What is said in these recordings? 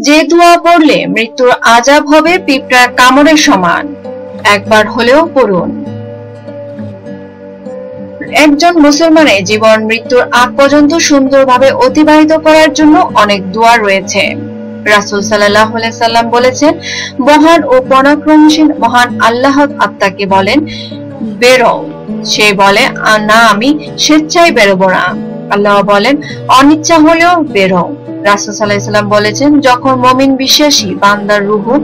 যে দোয়া পড়লে মৃত্যুর আজাব হবে পিঁপড়ার কামড়ের সমান। একবার হলেও পড়ুন। একজন মুসলমানের জীবন মৃত্যুর আগ পর্যন্ত সুন্দরভাবে অতিবাহিত করার জন্য অনেক দোয়া রয়েছে। রাসুল সাল্লাহ সাল্লাম বলেছেন, মহান ও পরাক্রমশীল মহান আল্লাহ আত্মাকে বলেন, বেরো। সে বলে না, আমি স্বেচ্ছায় বেরোবো না। আল্লাহ বলেন, অনিচ্ছা হলেও বেরো রাসুল সাল্লাম বলেছেন, যখন মমিন বিশ্বাসী, বান্দার রুহু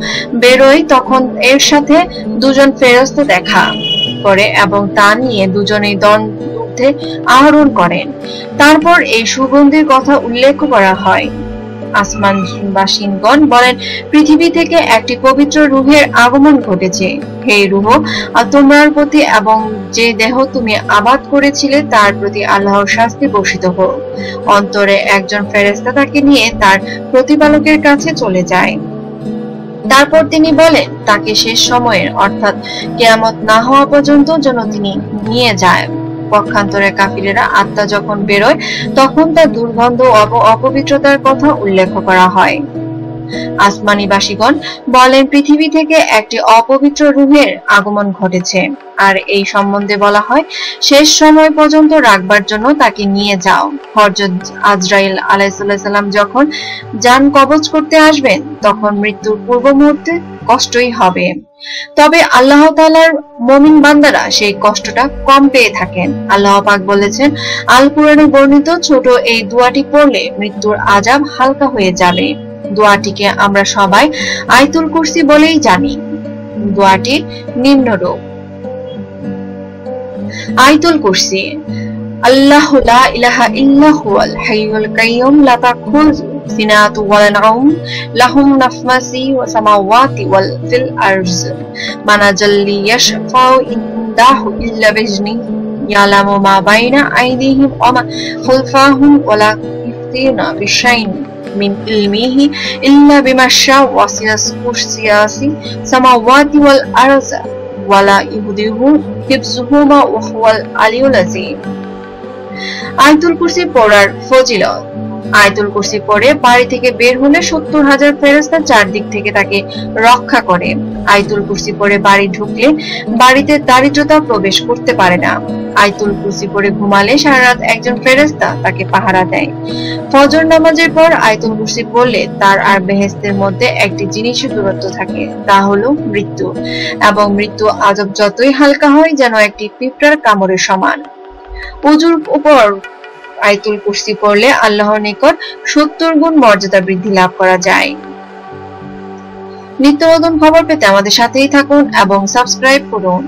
বেরোয়, তখন এর সাথে দুজন ফেরস্ত দেখা করে এবং তা নিয়ে দুজনেই দ্বন্দ্বে আহরণ করেন। তারপর এই সুগন্ধির কথা উল্লেখ করা হয়। আসমান বাসিনগণ বলেন, পৃথিবী থেকে একটি পবিত্র রুহের আগমন ঘটেছে। হে রুহ তোমার প্রতি এবং যে দেহ তুমি আবাদ করেছিলে, তার প্রতি আল্লাহর শাস্তি বর্ষিত হোক। অন্তরে একজন ফেরেস্তা তাকে নিয়ে তার প্রতিপালকের কাছে চলে যায়। তারপর তিনি বলেন, তাকে শেষ সময়ের, অর্থাৎ কেয়ামত না হওয়া পর্যন্ত যেন তিনি নিয়ে যায়। পক্ষান্তরে কাফিরেরা আত্মা যখন বেরোয় তখন তার দুর্গন্ধ অপবিত্রতার কথা উল্লেখ করা হয়। আসমানিবাসীগণ বলেন, পৃথিবী থেকে একটি অপবিত্র রুহের আগমন ঘটেছে। আর এই সম্বন্ধে বলা হয়, শেষ সময় পর্যন্ত রাখবার জন্য তাকে নিয়ে যাও। হরজত আজরাইল আলাইসাল্লাম যখন যান কবচ করতে আসবেন, তখন মৃত্যুর পূর্ব মুহূর্তে কষ্টই হবে। তবে আল্লাহ তালার মমিন বান্দারা সেই কষ্টটা কম পেয়ে থাকেন। আল্লাহ পাক বলেছেন আল কোরআনে বর্ণিত ছোট এই দুয়াটি পড়লে মৃত্যুর আজাব হালকা হয়ে যাবে। দোয়াটিকে আমরা সবাই আয়তুল কুরসি বলেই জানি। দোয়াটি নিম্নরূপ আয়তুল কুরসি, আল্লাহ লা ইলাহা ইল্লা হুয়াল হাইয়ুল কাইয়ুম, লা তাখুযু সিনাতু ওয়ালা নাউম, লাহুম নাফমাসি ওয়া সামাওয়াতি ওয়াল ফিল আরজ মানাজাল্লি ইয়াশফাউ ইনদাহু ইল্লা বিজনি, ইয়ালামু মা বাইনা আইদিহিম ওয়া মা খালফাহুম ওয়া লা ইফতিনা বিশাইন। من علمه إلا بما شاء وسع كرسيه السماوات والأرض ولا يهده حفظهما وهو العلي العظيم আয়তুল কুরসি পড়ার ফজিলত আয়তুল কুরসি পড়ে বাড়ি থেকে বের হলে সত্তর হাজার ফেরস্তা চারদিক থেকে তাকে রক্ষা করে। আয়তুল কুরসি পড়ে বাড়ি ঢুকলে বাড়িতে দারিদ্রতা প্রবেশ করতে পারে না। আয়তুল কুরসি পড়ে ঘুমালে সারা রাত একজন ফেরেস্তা তাকে পাহারা দেয়। ফজর নামাজের পর আয়তুল কুরসি পড়লে তার আর বেহেস্তের মধ্যে একটি জিনিসের দূরত্ব থাকে, তা হলো মৃত্যু। এবং মৃত্যু আজব যতই হালকা হয় যেন একটি পিঁপড়ার কামড়ের সমান। উজুর উপর আয়তুল কুরসি পড়লে আল্লাহর নিকট সত্তর গুণ মর্যাদা বৃদ্ধি লাভ করা যায়। নিত্য নতুন খবর পেতে আমাদের সাথেই থাকুন এবং সাবস্ক্রাইব করুন।